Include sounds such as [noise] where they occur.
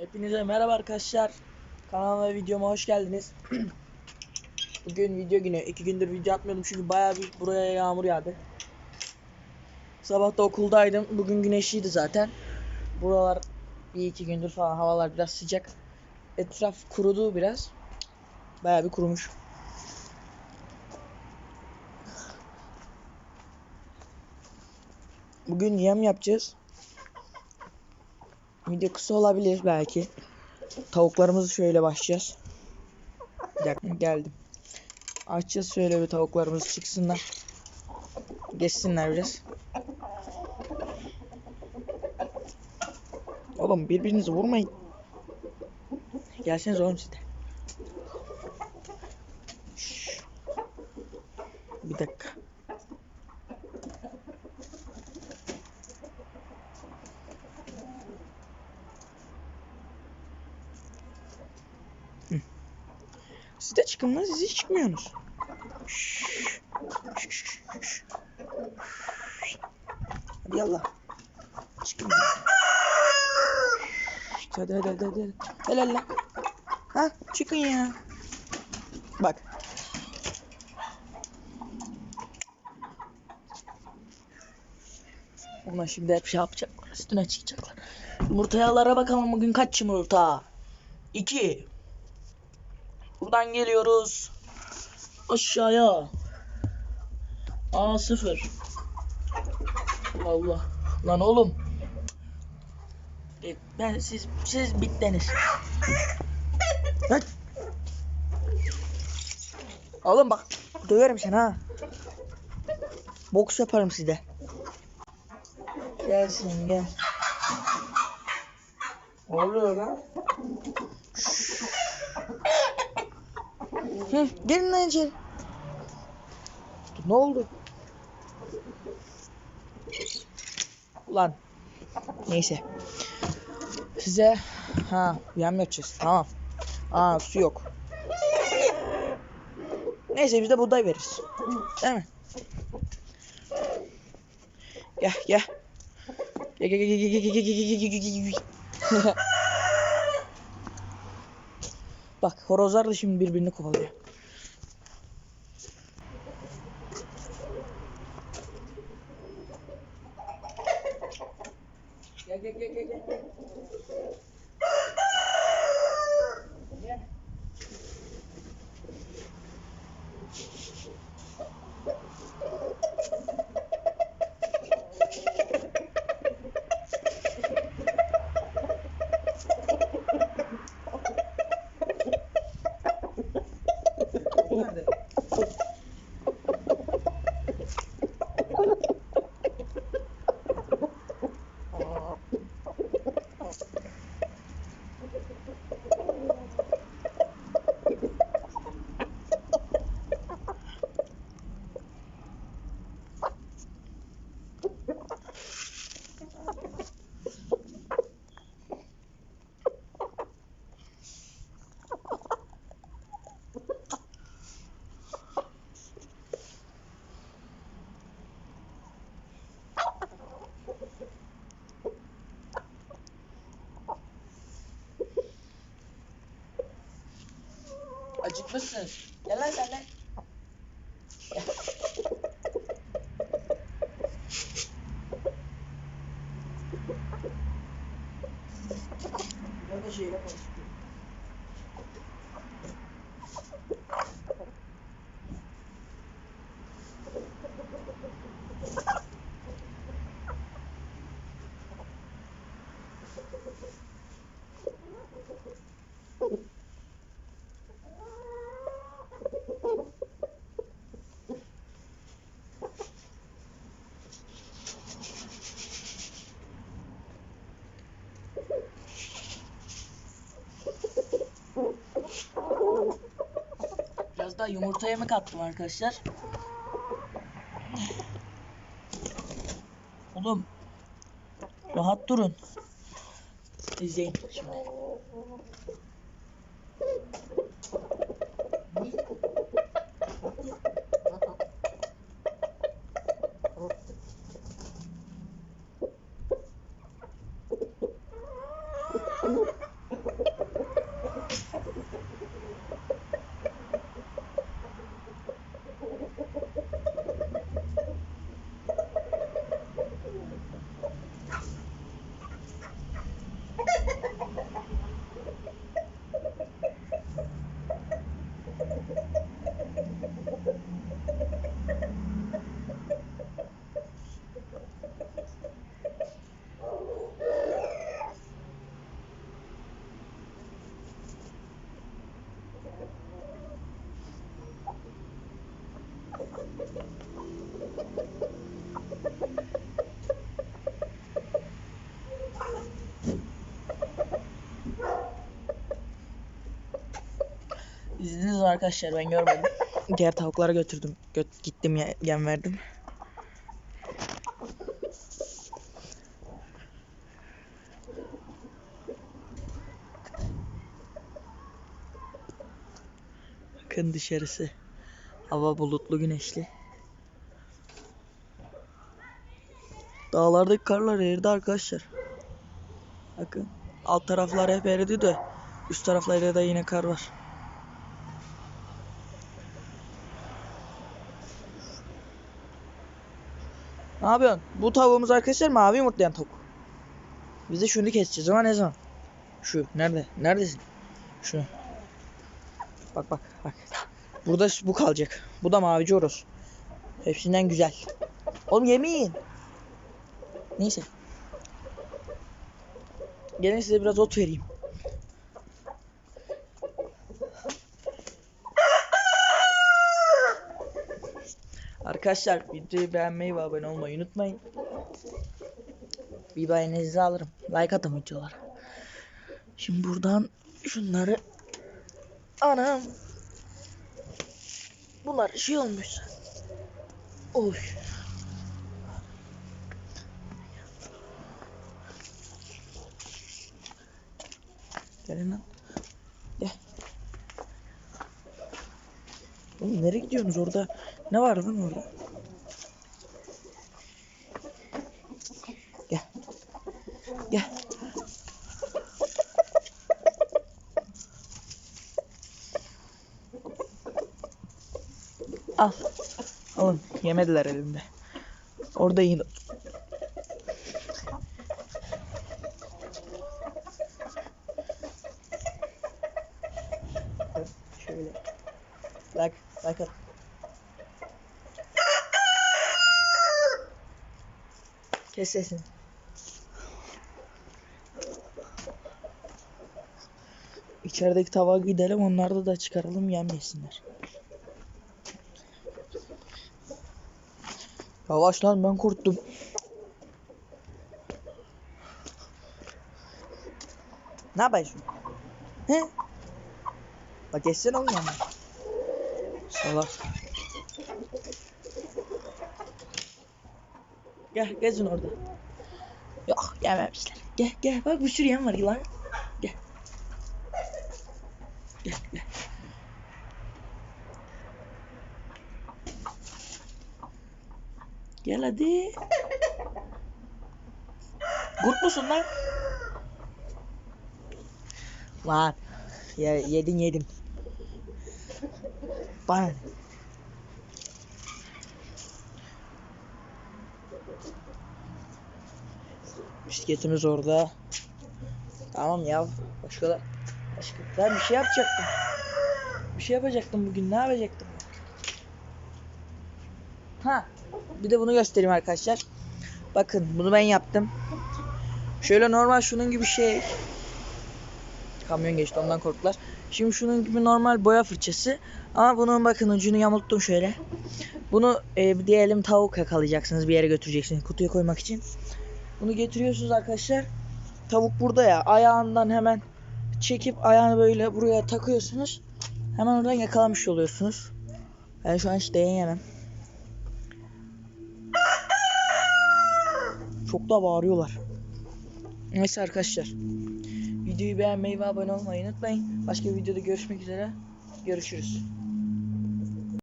Hepinize merhaba arkadaşlar. Kanalıma videoma hoş geldiniz. [clears throat] Bugün video günü. iki gündür video atmıyordum çünkü bayağı bir buraya yağmur yağdı. Sabah da okuldaydım. Bugün güneşliydi zaten. Buralar bir iki gündür falan havalar biraz sıcak. Etraf kurudu biraz. Bayağı bir kurumuş. Bugün yem yapacağız. Video kısa olabilir belki. Tavuklarımızı şöyle başlayacağız. Bir geldim. Açacağız şöyle bir tavuklarımız çıksınlar. Geçsinler biraz. Oğlum birbirinizi vurmayın. Gelseniz oğlum siz de. Bir dakika. Siz de çıkın lan siz hiç çıkmıyorsunuz. Şşş. Şşş. Hadi yallah. Çıkın. Şşş, Hadi hadi hadi hadi. Lan. Ha çıkın ya. Bak. Onlar şimdi hep şey yapacaklar. Üstüne çıkacaklar. Yumurtayalara bakalım bugün kaç yumurta? 2 Buradan geliyoruz. Aşağıya. A sıfır. Allah. Lan oğlum. E, Ben siz siz bittiniz. Lan. Oğlum bak döverim seni ha. Boks yaparım size. Gelsin gel. Oluyor lan? Gelin lan içeri. Ne oldu? Ulan. Neyse. Size ha yem yapacağız. Tamam. Aa su yok. Neyse biz de buğday veririz. Değil mi? Gel gel. Gel gel gel gel gel gel gel gel Bak horozlar da şimdi birbirini kovalıyor. Acıkmışsın. Gel lan sen de. Gel. De şeyle konuşayım. yumurtaya mı kattım arkadaşlar? Oğlum. Rahat durun. İzleyin şimdi. İzlediniz arkadaşlar ben görmedim. [laughs] Diğer tavuklara götürdüm. Gö- gittim ye- yem verdim. Bakın dışarısı. Hava bulutlu güneşli. Dağlardaki karlar eridi arkadaşlar. Bakın alt taraflar hep eridi de üst taraflarda da yine kar var. Ne yapıyorsun? Bu tavuğumuz arkadaşlar mavi yumurtlayan tavuk. Biz de şunu keseceğiz ama ne zaman? Şu nerede? Neredesin? Şu. Bak bak bak. Burada bu kalacak. Bu da mavi coros. Hepsinden güzel. Oğlum yemeyin. Neyse. Gelin size biraz ot vereyim. Arkadaşlar videoyu beğenmeyi ve abone olmayı unutmayın. Bir beğeninizi alırım. Like atın videolara. Şimdi buradan şunları Anam. Bunlar şey olmuş. Oy. Gelin lan. Gel. Oğlum nereye gidiyorsunuz orada? Ne var lan orada? Gel. Gel. Al. Alın. Yemediler elimde. Orada yiyin. Şöyle. Bak, bak. Kes sesini. İçerideki tava gidelim onlarda da çıkaralım yem yesinler. Yavaş lan ben korktum. Ne yapıyorsun? He? Bak geçsene oğlum. Salak. Gel gezin orada. Yok yememişler. Gel gel bak bir sürü yem var lan. Gel. Gel gel. Gel hadi. Kurt musun lan? Lan. Ya, yedin yedim. Bana ne? Bisikletimiz orada. Tamam ya. Başka da. Başka. Ben bir şey yapacaktım. Bir şey yapacaktım bugün. Ne yapacaktım? Ha. Bir de bunu göstereyim arkadaşlar. Bakın bunu ben yaptım. Şöyle normal şunun gibi şey. Kamyon geçti ondan korktular. Şimdi şunun gibi normal boya fırçası. Ama bunun bakın ucunu yamulttum şöyle. Bunu e, diyelim tavuk yakalayacaksınız bir yere götüreceksiniz kutuya koymak için. Bunu getiriyorsunuz arkadaşlar. Tavuk burada ya ayağından hemen çekip ayağını böyle buraya takıyorsunuz. Hemen oradan yakalamış oluyorsunuz. Ben şu an hiç değinemem. Çok da bağırıyorlar. Neyse arkadaşlar. Videoyu beğenmeyi ve abone olmayı unutmayın. Başka bir videoda görüşmek üzere. Görüşürüz.